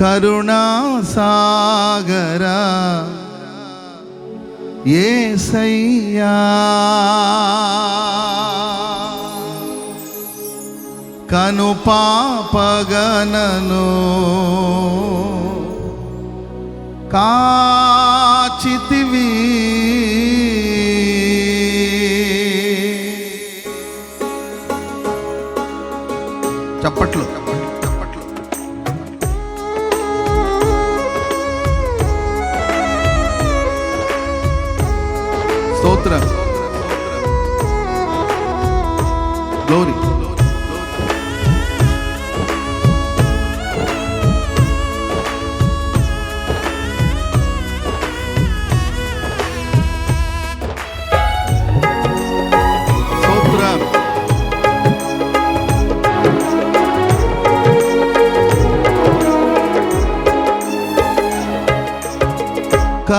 కరుణా సాగరా ఏసయ్యా. కను పాపగనను కాచితివి. చప్పట్లు.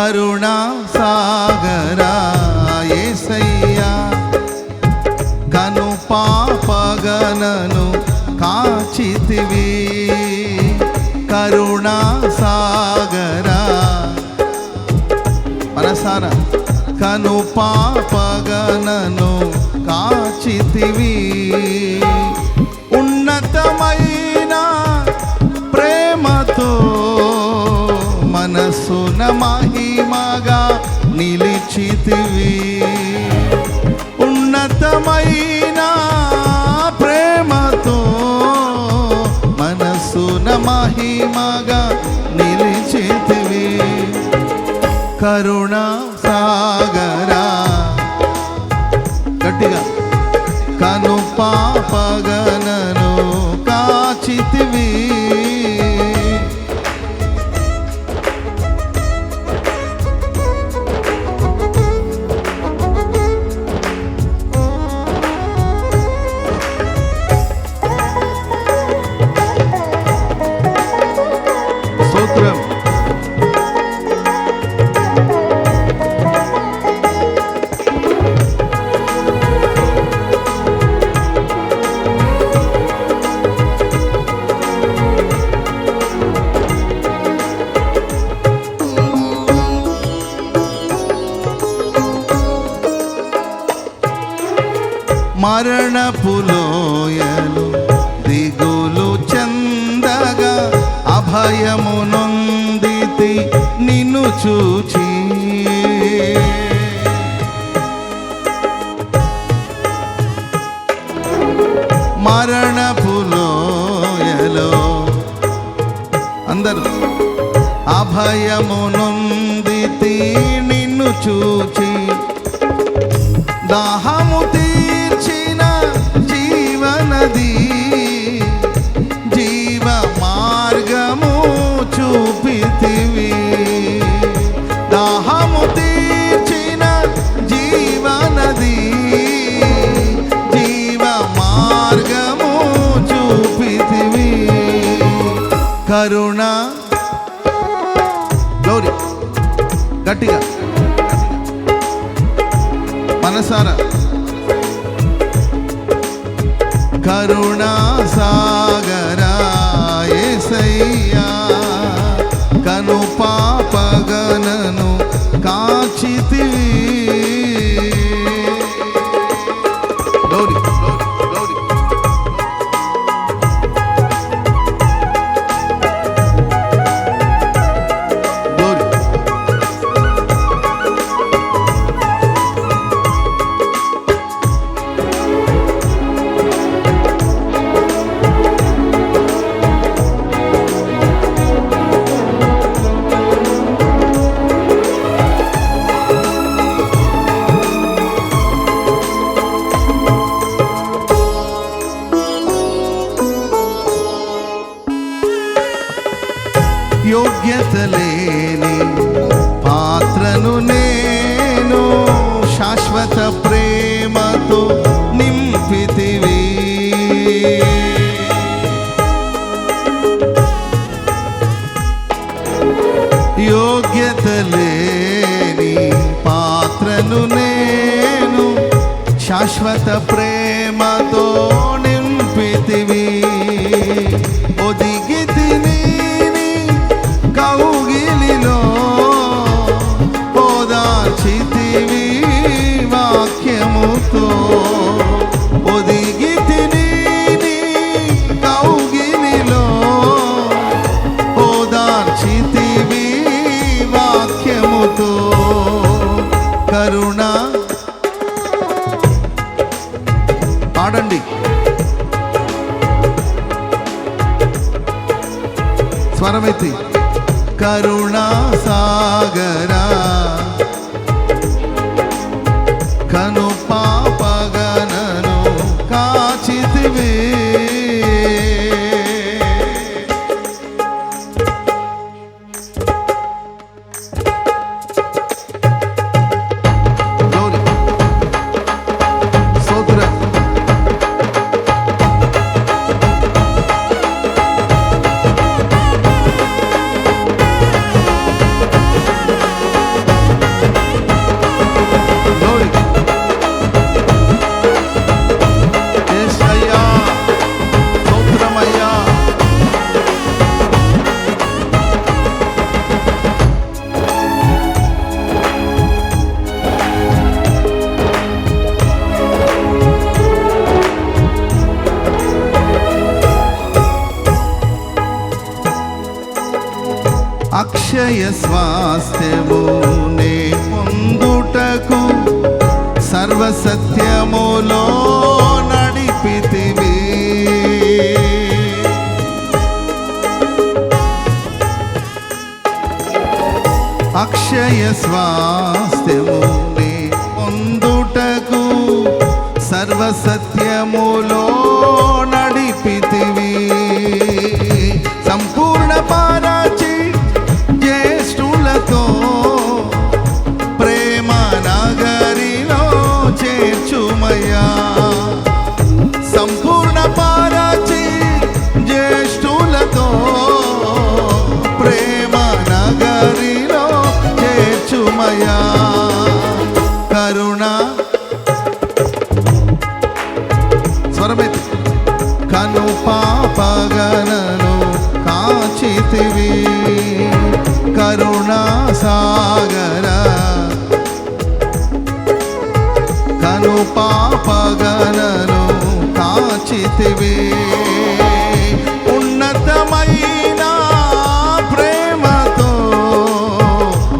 కరుణా సాగరా ఏసయ్యా కను పాపగనను కాచితివి. కరుణా సాగరా మనసార కను పాపగనను కాచితివి. నిలిచితివి ఉన్నతమైన ప్రేమతో మనసున మహిమగా నిలిచితివి. కరుణ సాగరా మరణపులోయలు దిగులు చందగా అభయమునొందితి నిన్ను చూచి. మరణపులోయలో అందరూ అభయమునొందితి నిన్ను చూచి. దాహము కరుణ. గౌరీ గట్టిగా. మనసారా కరుణా సాగరా ఏసయ్యా. కను శాశ్వత ప్రేమతో నింపితివి. ఒదిగి తిని కౌగిలిలో ఓదాచితివి వాక్యముతో. ఒదిగి తిని కౌగిలిలో ఓదాచితివి వాక్యముతో. కరుణా ஆரம்பித்து கருணா స్వాస్థ్యమునే పొందుటకు సర్వసత్యములో నడిపితివి అక్షయ స్వా కను పాపగనను కాచితివి. ఉన్నతమైన ప్రేమతో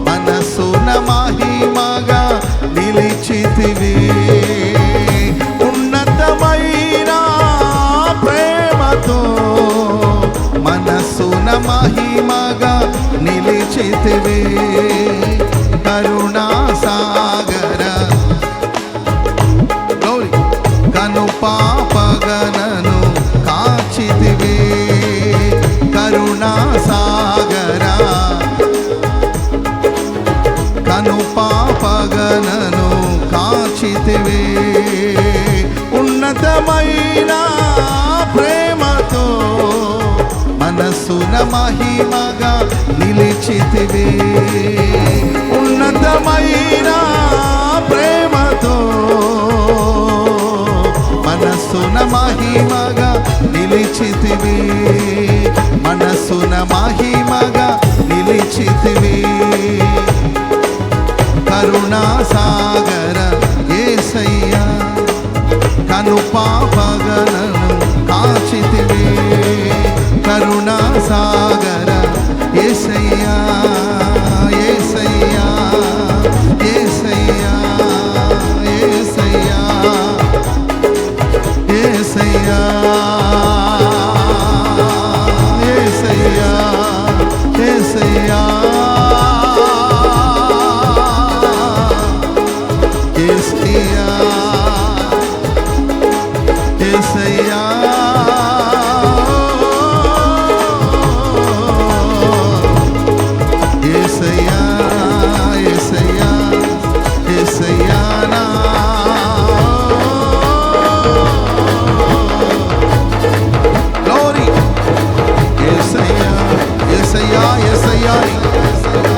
మనసున మహిమగా నిలిచితివి. ఉన్నతమైన ప్రేమతో మనసున మహిమగా నిలిచితివే. మహిమగా నిలిచితివి. ఉన్నతమైన ప్రేమతో మనసున మహిమగా నిలిచితివి. మనసున మహిమగా నిలిచితివి. కరుణా సాగర ఏసయ్యా కను పాపగలను కాచితి ఏసయ్యా ఏసయ్యా ఏసయ్యా ఏసయ్యా నా.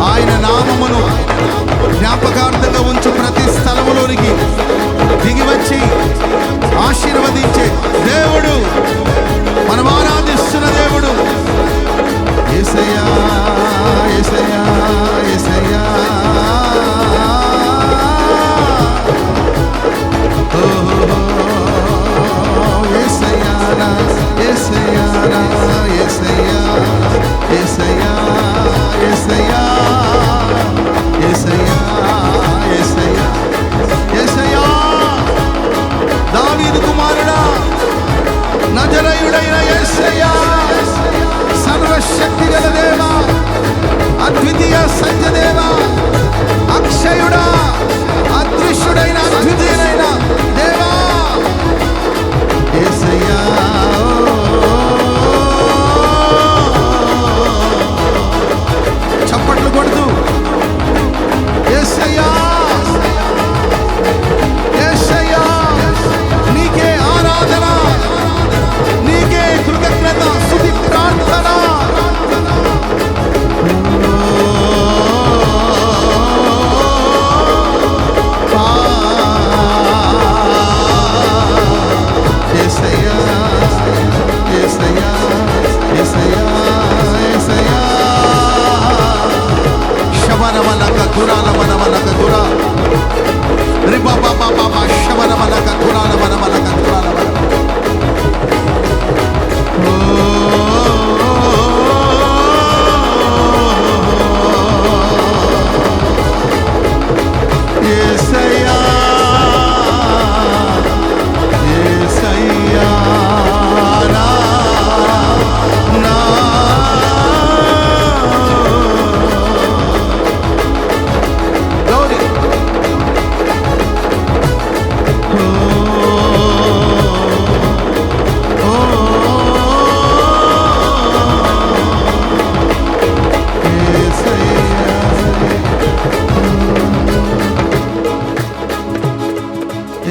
ఆయన నామమును జ్ఞాపకార్థంగా ఉంచు ప్రతి స్థలములోనికి దిగి వచ్చి ఆశీర్వదించే.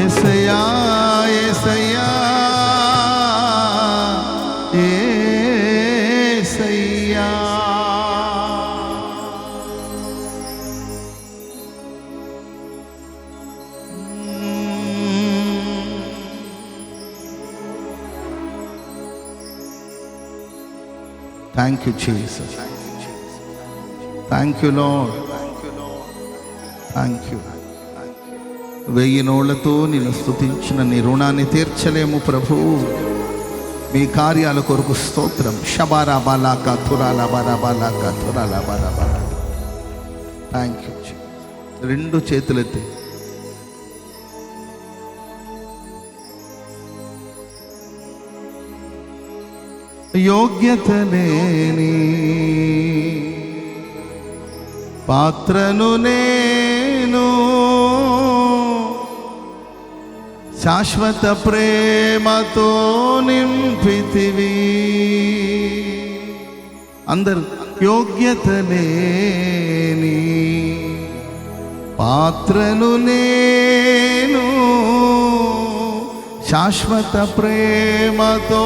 எசையா எசையா ஏசையா Thank you, Jesus. Thank you, Lord. Thank you. వెయ్యి నోళ్ళతో నిన్ను స్తుతించిన నీ రుణాన్ని తీర్చలేము ప్రభు. మీ కార్యాల కొరకు స్తోత్రం. షబారా బాలాక తురాల బారా బాలాక తురాల బారా బాలా థ్యాంక్ యూ రెండు చేతులెత్తి. యోగ్యత లేని పాత్రను నేను శాశ్వత ప్రేమతో నింపితివి. అందరు యోగ్యత లేని పాత్రను నేను. శాశ్వత ప్రేమతో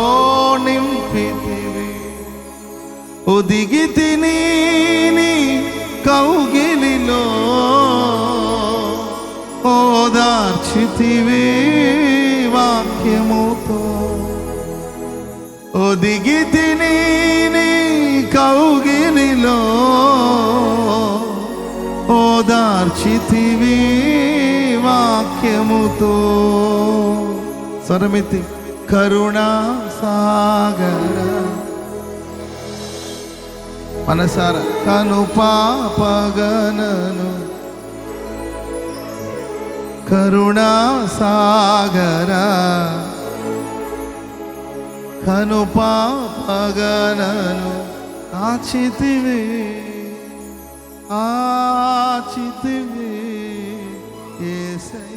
నింపితివి. ఒదిగి తిని కౌగిలిలో ఓదార్చితివే. ఒదిగి తిని నీ కౌగిలిలో ఓదార్చితివి వాక్యముతో. స్వరమితి కరుణా సాగర మనసార కను పాపగనను కరుణా సాగరా కను పాపగనను ఆచితివి ఆచితివి. ఏసై